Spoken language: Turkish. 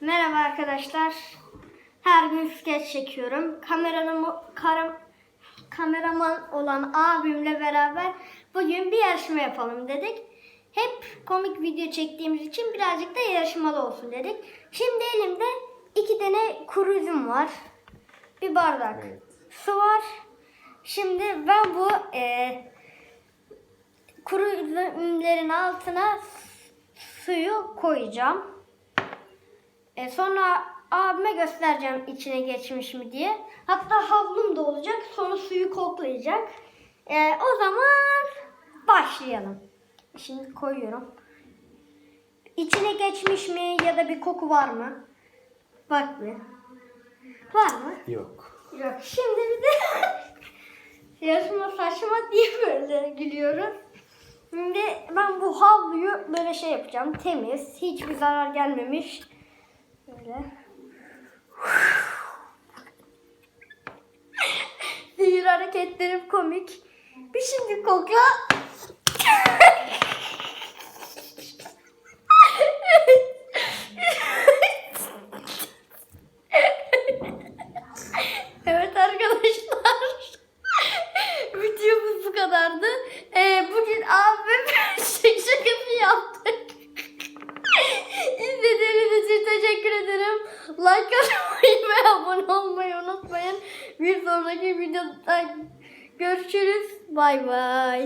Merhaba arkadaşlar. Her gün skeç çekiyorum. Kameranın karam, kameraman olan abimle beraber bugün bir yarışma yapalım dedik. Hep komik video çektiğimiz için birazcık da yarışmalı olsun dedik. Şimdi elimde iki tane kuru üzüm var. Bir bardak Evet. su var. Şimdi ben bu eee kuru üzümlerin altına suyu koyacağım. E, sonra abime göstereceğim içine geçmiş mi diye. Hatta havlum da olacak. Sonra suyu koklayacak. E, o zaman başlayalım. Şimdi koyuyorum. İçine geçmiş mi ya da bir koku var mı? Bak bir. Var mı? Yok. Yok. Şimdi bir de yarışma saçma diye böyle gülüyoruz. Şimdi ben bu havluyu böyle şey yapacağım. Temiz. Hiçbir zarar gelmemiş. Böyle. Sihir hareketlerim komik. Bir şimdi kokla. Abone olmayı unutmayın. Bir sonraki videoda görüşürüz. Bay bay.